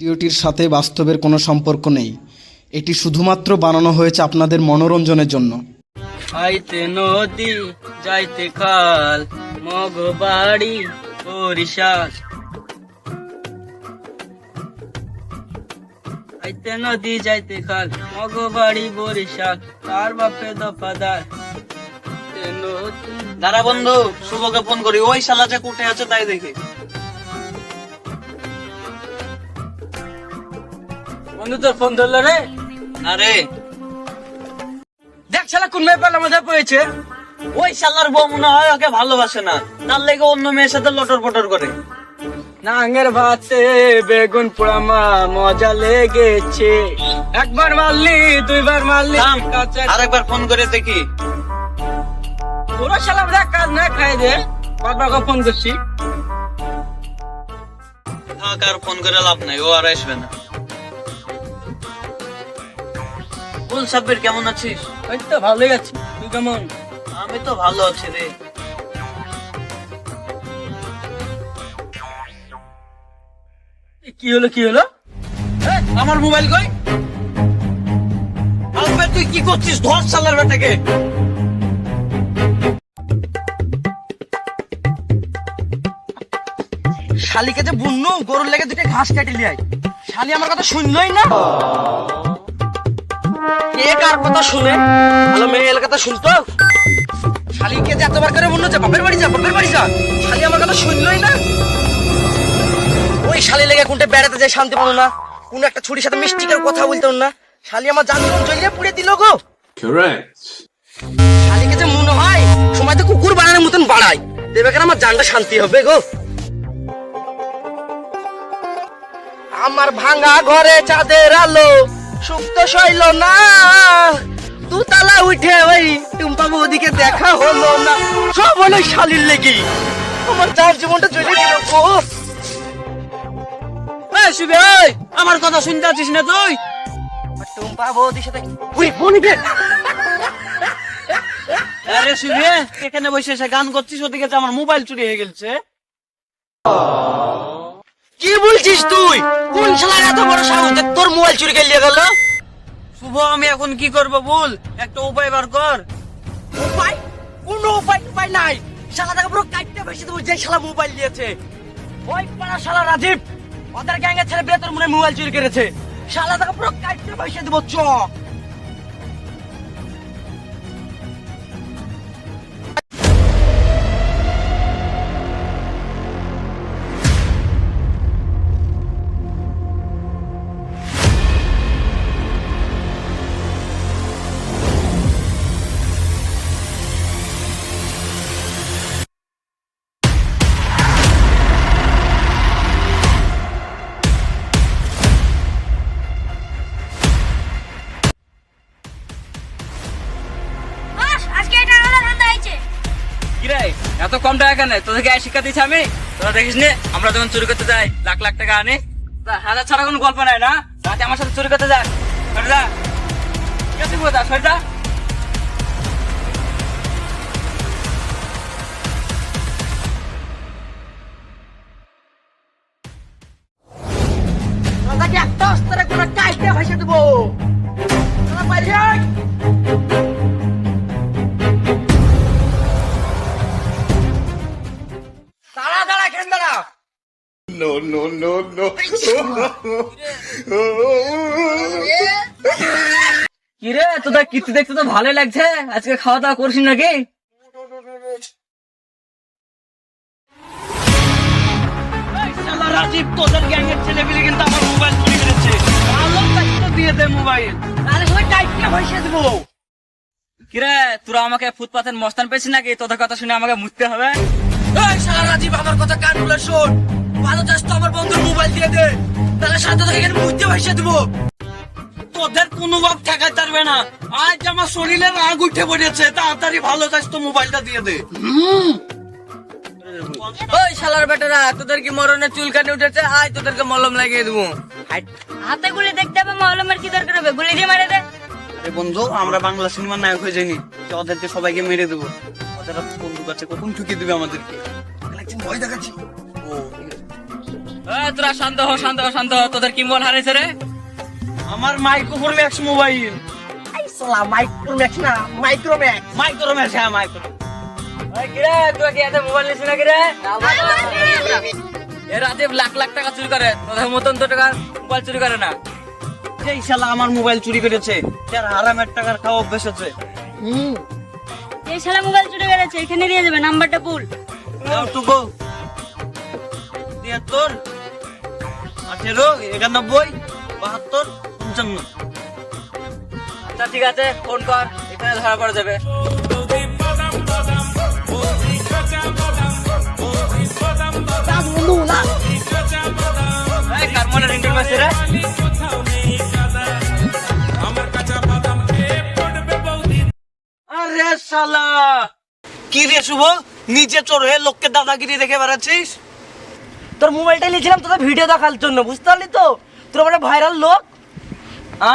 ভিডিওটির সাথে বাস্তবের কোনো সম্পর্ক নেই। এটি শুধুমাত্র বানানো হয়েছে আপনাদের মনোরঞ্জনের জন্য। আইতে নদী যাইতে খাল মগ বাড়ি বরিশাল। আইতে নদী যাইতে খাল মগ বাড়ি বরিশাল তার বাপে দফাদার। দাঁড়া বন্ধু শুভকে ফোন করি। ওই শালা যে কোটে আছে তাই দেখি। বন্ধু তোর ফোন ধরলো রে? আরে। দেখ শালা কোন মেয়ে পেলে মধ্যে পেয়েছে ওই শালার বউ মনে হয় ওকে ভালোবাসে না। তার লেগে অন্য মেয়ের সাথে লটর পটর করে। নাঙ্গের ভাতে বেগুন পোড়ামা মজা লেগেছে। একবার মারলি দুইবার মারলি আরেকবার ফোন করে দেখি। পুরো শালা দেখ কাজ না খাই দে। বারবার ফোন করছি আর ফোন করে লাভ নাই ও আর আসবে না। বল সাব্বির কেমন আছিস? ওই তো ভালোই আছি। তুই কেমন? আমি তো ভালো আছি রে। কি হলো কি হলো? আমার মোবাইল কই? আলবে তুই কি করছিস? ধর শালার বেটাকে। শালিকে যে বুননু গরুর লেগে দুটো ঘাস কেটে লিয়াই শালি আমার কথা শুনলই না। কে কার কথা শুনে? ভালো মেয়ে এলাকা কথা শুনতো? শালিকে যে এতবার করে বুননু যে বাপের বাড়ি যা বাপের বাড়ি যা। শালি আমার কথা শুনলই না। ওই শালি লেগে কোনটা বেড়াতে যায় শান্তি পাবো না। কোন একটা ছুরির সাথে মিষ্টি করে কথা বলতো না। শালি আমার জান জ্বলিয়ে পুড়ে দিল গো। শালিকে যে মনে হয় সময় তো কুকুর বানানোর মতন বাড়ায়। দেবে কেন আমার জানটা শান্তি হবে গো? আমার ভাঙা ঘরে চাঁদের আলো সুপ্ত শৈল না। দুতলা উঠে ওই টুম্পা বৌদিকে দেখা হলো না। সব হলো শালির লেগে। আমার যার জীবনটা জ্বলে দিল গো। শুভে আমার কথা শুনতে আছিস না তুই? টুম্পা বৌদির সাথে আরে শুভে এখানে বসে এসে গান করছিস ওদিকে আমার মোবাইল চুরি হয়ে গেছে কি বলছিস তুই? কোন শালার এত বড় সাহস? তোর মোবাইল চুরি করে নিয়ে গেল? শুভ আমি এখন কি করব বল? একটা উপায় বার কর। উপায়? কোনো উপায় উপায় নাই। শালাটাকে পুরো কাটতে বসে দেবো যে শালা মোবাইল দিয়েছে ওই পাড়া শালা রাজীব ওদের গ্যাংয়ের ছেলে বেতর তোর মনে মোবাইল চুরি করেছে। শালাটাকে পুরো কাটতে বসে দেবো চ। এত কম টাকা কেন? তোদেরকে গায়ে শিক্ষা দিচ্ছি আমি। তোরা দেখিস নি, আমরা যখন চুরি করতে যাই, লাখ লাখ টাকা আনি। হাজার ছাড়া কোনো গল্প নাই না? রাতে আমার সাথে চুরি করতে যাক সরিদা। কি আছে সরিদা সরদা। No, no. কিরে তোদের কীর্তি দেখতে তো ভালোই লাগছে। আজকে খাওয়া দাওয়া করছিস নাকি? রাজীব তোদের গ্যাংয়ের ছেলেপিলে কিন্তু আমার মোবাইল চুরি করেছে। ভালো দায়িত্ব দিয়ে দে মোবাইল তাহলে সবাই টাইটকে পয়সা দেবো। কিরে তোরা আমাকে ফুটপাতের মস্তান পেয়েছিস নাকি? তোদের কথা শুনে আমাকে মুততে হবে? এই শালা রাজীব আমার কথা কান খুলে শোন। ভালো চাস তো আমার বন্ধুর মোবাইল দিয়ে দে। তাহলে সাথে তোকে এখানে মুততে পয়সা দেবো। তোদের কোনো ভাব ঠেকাতে পারবে না। আজ আমার শরীরে রাগ উঠে পড়েছে। তাড়াতাড়ি ভালো চাস তো মোবাইলটা দিয়ে দে। ওই শালার বেটারা তোদের কি মরণে চুল কাটে উঠেছে? আয় তোদেরকে মলম লাগিয়ে দেবো। হাতে গুলি দেখতে হবে মহলমের কি দরকার হবে? গুলি দিয়ে মারে দে। আরে বন্ধু আমরা বাংলা সিনেমার নায়ক হয়ে যাইনি। ওদেরকে সবাইকে মেরে দেবো। ওদের বন্ধু কাছে কখন ঠুকিয়ে দিবে আমাদেরকে? ভয় দেখাচ্ছি। ও তোরা শান্ত হ শান্ত হ শান্ত হ। তোদের কি মোবাইল হারাইছে রে? আমার মাইক্রোফোন ম্যাক্স মোবাইল। মাইক্রোম্যাক্স না মাইক্রোম্যাক্স। মাইক্রো ম্যাক্স হ্যাঁ মাইক্রো কিরে তুই কি এত মোবাইল নিছিস না কিরে এ রাতে লাখ লাখ টাকা চুরি করে। তোদের মতন তো টাকা মোবাইল চুরি করে না। এই শালা আমার মোবাইল চুরি করেছে। যার হারামের টাকার খাওয়া অভ্যেস আছে। এই শালা মোবাইল চুরি করেছে এখানে দিয়ে যাবে নাম্বারটা ভুল। তিয়াত্তর আঠেরো একানব্বই বাহাত্তর পঞ্চান্ন আচ্ছা ঠিক আছে ফোন কর এখানে ধরা পড়ে যাবে। রে? আরে শালা! কি রে শুভ? নিচে চোর হয়ে লোককে দাদাগিরি দেখে বেড়াচ্ছিস? তোর মোবাইলটা নিয়েছিলাম তোদের ভিডিও দেখার জন্য, বুঝতে পারলি তো? তোর ভাইরাল লোক? আ?